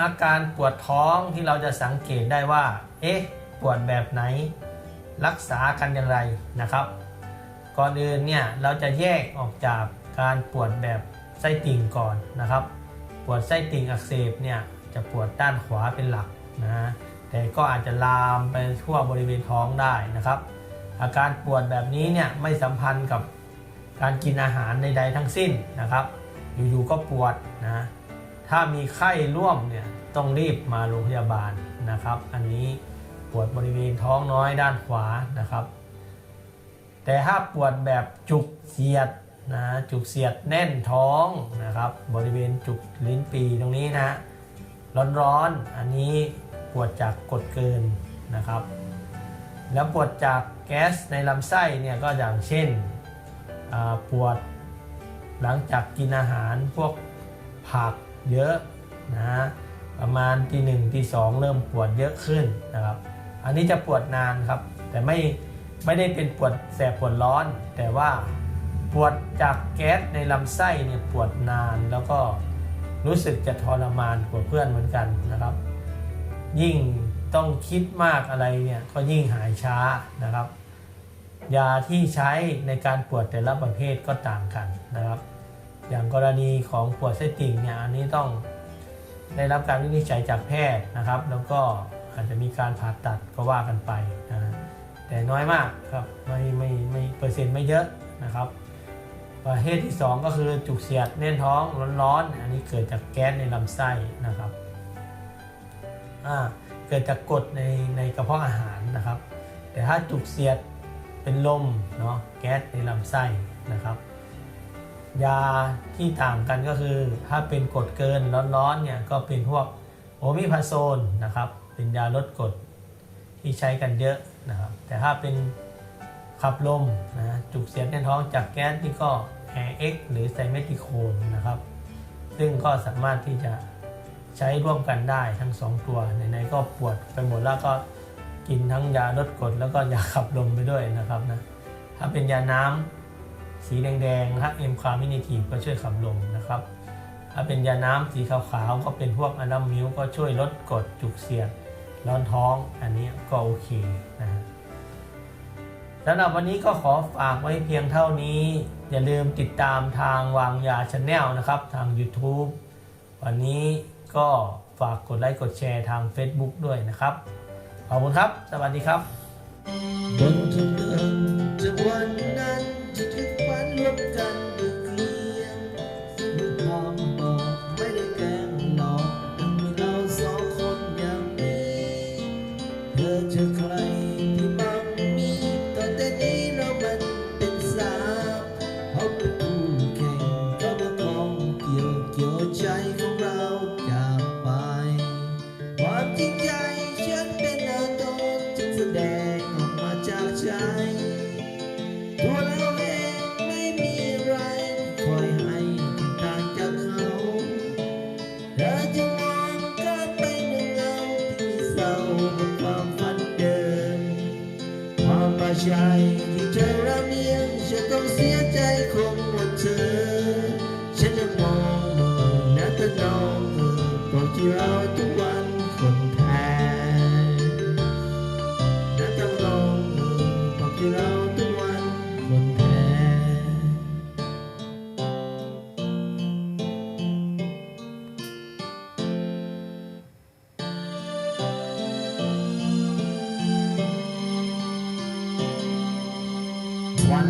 อาการปวดท้องที่เราจะสังเกตได้ว่า เอ๊ะ ปวดแบบไหน รักษากันอย่างไรนะครับ ก่อนอื่นเนี่ยเราจะแยกออกจากการปวดแบบไส้ติ่งก่อนนะครับ ปวดไส้ติ่งอักเสบเนี่ยจะปวดด้านขวาเป็นหลักนะแต่ก็อาจจะลามไปทั่วบริเวณท้องได้นะครับ อาการปวดแบบนี้เนี่ยไม่สัมพันธ์กับการกินอาหารใดๆทั้งสิ้นนะครับ อยู่ๆก็ปวดนะ ถ้ามีไข้ร่วมเนี่ยต้องรีบมาโรงพยาบาลนะครับ อันนี้ปวดบริเวณท้องน้อยด้านขวานะครับ แต่ถ้าปวดแบบจุกเสียดนะจุกเสียดแน่นท้องนะครับ บริเวณจุกลิ้นปีตรงนี้นะร้อนๆอันนี้ปวดจากกดเกินนะครับ แล้วปวดจากแก๊สในลำไส้เนี่ยก็อย่างเช่นปวดหลังจากกินอาหารพวกผัก เยอะนะฮะประมาณทีหนึ่งทีสองเริ่มปวดเยอะขึ้นนะครับ อันนี้จะปวดนานครับ แต่ไม่ไม่ได้เป็นปวดแสบปวดร้อน แต่ว่าปวดจากแก๊สในลำไส้เนี่ยปวดนานแล้วก็รู้สึกจะทรมานกว่าเพื่อนเหมือนกันนะครับ ยิ่งต้องคิดมากอะไรเนี่ยก็ยิ่งหายช้านะครับ ยาที่ใช้ในการปวดแต่ละประเภทก็ต่างกันนะครับ อย่างกรณีของปวดไส้ติ่งเนี่ยอันนี้ต้องได้รับการวินิจฉัยจากแพทย์นะครับ แล้วก็อาจจะมีการผ่าตัดก็ว่ากันไปนะแต่น้อยมากครับไม่ไม่ไม่เปอร์เซ็นต์ไม่เยอะนะครับ ประเภทที่ 2 ก็คือจุกเสียดแน่นท้องร้อนๆ อันนี้เกิดจากแก๊สในลำไส้นะครับเกิดจากกรดในในกระเพาะอาหารนะครับ แต่ถ้าจุกเสียดเป็นลมเนาะแก๊สในลำไส้นะครับ ยาที่ต่างกันก็คือถ้าเป็นกรดเกินร้อนๆเนี่ยก็เป็นพวกโอมิพาโซนนะครับ เป็นยาลดกรดที่ใช้กันเยอะนะครับ แต่ถ้าเป็นขับลมนะจุกเสียดในท้องจากแก๊สนี่ก็แอเอ็กหรือไซเมติโคนนะครับ ซึ่งก็สามารถที่จะใช้ร่วมกันได้ทั้ง 2 ตัวไหนๆก็ปวดไปหมดแล้วก็กินทั้งยาลดกรดแล้วก็ยาขับลมไปด้วยนะครับนะถ้าเป็นยาน้ำ สีแดงๆฮะเอ็มคาร์มินิทีก็ช่วยขับลมนะครับ ถ้าเป็นยาน้ำสีขาวๆก็เป็นพวกอะดัมมิวก็ช่วยลดกรดจุกเสียดร้อนท้องอันนี้ก็โอเคนะฮะสำหรับวันนี้ก็ขอฝากไว้เพียงเท่านี้ อย่าลืมติดตามทางวางยาชาแนลนะครับ ทาง YouTube วันนี้ก็ฝากกดไลค์กดแชร์ทาง Facebook ด้วยนะครับ ขอบคุณครับ สวัสดีครับ ความฝันเดิมความประชัยที่เธอรำเมียงฉันต้องเสียใจค วั